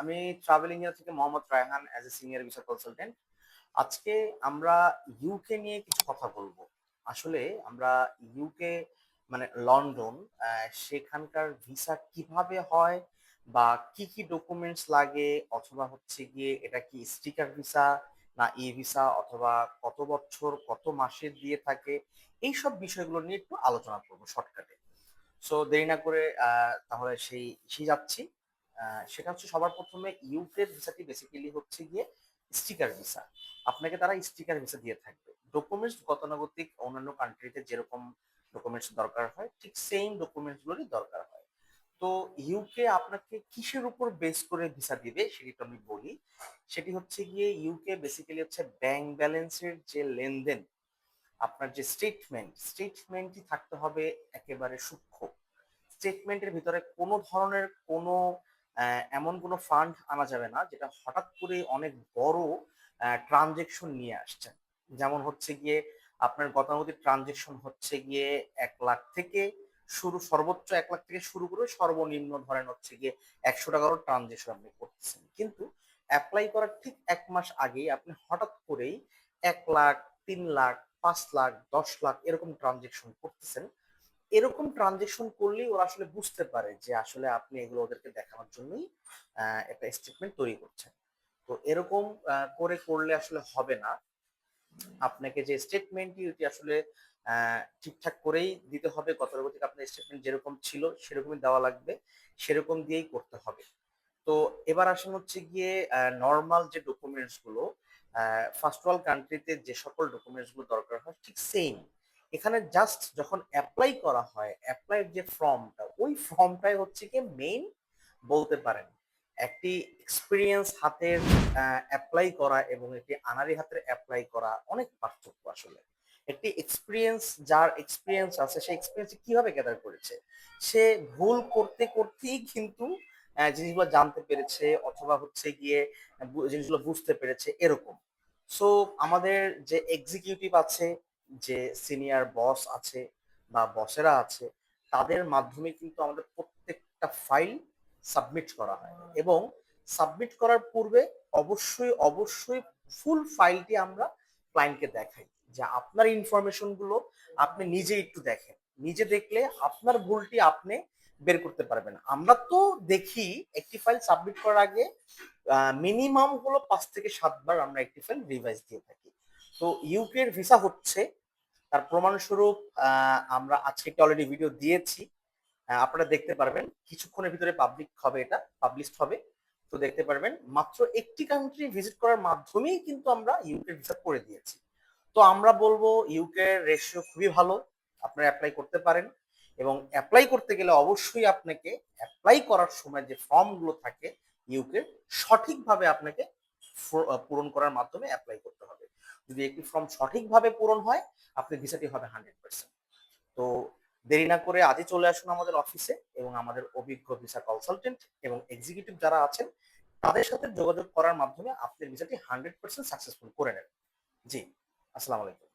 আমি travel India থেকে Mohammad Raihan as a senior visa consultant আজকে আমরা ইউকে নিয়ে কিছু কথা বলব। আসলে আমরা ইউকে মানে লন্ডন সেখানকার ভিসা কীভাবে হয় বা কি কি ডকুমেন্টস লাগে, অথবা হচ্ছে গিয়ে এটা কি স্টিকার ভিসা না ই ভিসা অথবা কত বছর, কত মাসের দিয়ে থাকে, এইসব বিষয়গুলো নিয়ে একটু আলোচনা করব শর্টকাটে সো দেরি না করে তাহলে সেই সেই যাচ্ছি। সেটা হচ্ছে সবার প্রথমে ইউকে ভিসাটি বেসিক্যালি হচ্ছে গিয়ে স্টিকার ভিসা আপনাকে তারা স্টিকার ভিসা দিয়ে থাকবে। ডকুমেন্টস গতানুগতিক অন্যান্য কান্ট্রিতে যেরকম ডকুমেন্টস দরকার হয়, ঠিক সেম ডকুমেন্টস গুলোরই দরকার হয়। তো ইউকে আপনাকে কিসের উপর বেস করে ভিসা দিবে সেটি তো আমি বলি। সেটি হচ্ছে গিয়ে ইউকে বেসিক্যালি হচ্ছে ব্যাংক ব্যালেন্সের যে লেনদেন, আপনার যে স্টেটমেন্ট স্টেটমেন্টই থাকতে হবে একেবারে সূক্ষ্ম। স্টেটমেন্টের ভিতরে কোনো ধরনের কোনো এমন কোনো ফান্ড আনা যাবে না যেটা হঠাৎ করে অনেক বড় ট্রানজেকশন নিয়ে আসছে। যেমন হচ্ছে গিয়ে আপনার গতানুগতিক ট্রানজেকশন হচ্ছে গিয়ে এক লাখ থেকে শুরু, সর্বোচ্চ এক লাখ থেকে শুরু করে সর্বনিম্ন ধরেন হচ্ছে গিয়ে একশো টাকারও ট্রানজেকশন আপনি করতেছেন। কিন্তু অ্যাপ্লাই করার ঠিক এক মাস আগেই আপনি হঠাৎ করেই এক লাখ, তিন লাখ, পাঁচ লাখ, দশ লাখ এরকম ট্রানজেকশন করতেছেন। এরকম ট্রানজেকশন করলেই ওরা আসলে বুঝতে পারে যে আসলে আপনি এগুলো ওদেরকে দেখানোর জন্যই একটা স্টেটমেন্ট তৈরি করছেন। তো এরকম করে করলে আসলে হবে না। আপনাকে যে স্টেটমেন্টটি ওটি আসলে ঠিকঠাক করেই দিতে হবে, গতানুগতিক আপনার স্টেটমেন্ট যেরকম ছিল সেরকমই দেওয়া লাগবে, সেরকম দিয়েই করতে হবে। তো এবার আসেন হচ্ছে গিয়ে নর্মাল যে ডকুমেন্টসগুলো ফার্স্ট ওয়ার্ল্ড কান্ট্রিতে যে সকল ডকুমেন্টসগুলো দরকার হয়, ঠিক সেম এখানে জাস্ট যখন অ্যাপ্লাই করা হয় অ্যাপ্লাই যে ফর্মটা ওই ফর্মটাই হচ্ছে কি মেইন বলতে পারেন। একটি এক্সপিরিয়েন্স হাতের অ্যাপ্লাই করা এবং একটি আনারি হাতের অ্যাপ্লাই করা অনেক পার্থক্য আসলে। একটি এক্সপিরিয়েন্স যার এক্সপিরিয়েন্স আছে সেই এক্সপিরিয়েন্স কীভাবে গ্যাদার করেছে? সে ভুল করতে করতেই কিন্তু জিনিসগুলো জানতে পেরেছে অথবা হচ্ছে গিয়ে জিনিসগুলো বুঝতে পেরেছে, এরকম। সো আমাদের যে এক্সিকিউটিভ আছে যে সিনিয়র বস আছে বা বসেরা আছে, তাদের মাধ্যমে কিন্তু আমাদের প্রত্যেকটা ফাইল সাবমিট করা হয়। এবং সাবমিট করার পূর্বে অবশ্যই অবশ্যই ফুল ফাইলটি আমরা ক্লায়েন্টকে দেখাই। যে আপনার ইনফরমেশনগুলো আপনি নিজে একটু দেখেন। নিজে দেখলে আপনার ভুলটি আপনি বের করতে পারবেন। আমরা তো দেখি একটি ফাইল সাবমিট করার আগে মিনিমাম হলো পাঁচ থেকে সাতবার আমরা একটি ফাইল রিভাইজ দিয়ে থাকি। তো ইউকে এর ভিসা হচ্ছে। তার প্রমাণস্বরূপ আমরা আজকে একটা অলরেডি ভিডিও দিয়েছি। আপনারা দেখতে পারবেন, কিছুক্ষণের ভিতরে পাবলিক হবে এটা পাবলিশড হবে। তো দেখতে পারবেন, মাত্র একটি কান্ট্রি ভিজিট করার মাধ্যমেই কিন্তু আমরা ইউকে ভিসা করে দিয়েছি। তো আমরা বলব ইউকে রেশিও খুবই ভালো, আপনারা অ্যাপ্লাই করতে পারেন। এবং অ্যাপ্লাই করতে গেলে অবশ্যই আপনাকে অ্যাপ্লাই করার সময় যে ফর্মগুলো থাকে ইউকে সঠিকভাবে আপনাকে পূরণ করার মাধ্যমে অ্যাপ্লাই করতে যদি একটি ফর্ম সঠিকভাবে পূরণ হয়, আপনি ভিসাটি হবে হান্ড্রেড পার্সেন্ট তো দেরি না করে আজই চলে আসুন আমাদের অফিসে এবং আমাদের অভিজ্ঞ ভিসা কনসালটেন্ট এবং এক্সিকিউটিভ যারা আছেন, তাদের সাথে যোগাযোগ করার মাধ্যমে আপনি ভিসাটি হান্ড্রেড পার্সেন্ট সাকসেসফুল করে নেন জি, আসসালামু আলাইকুম।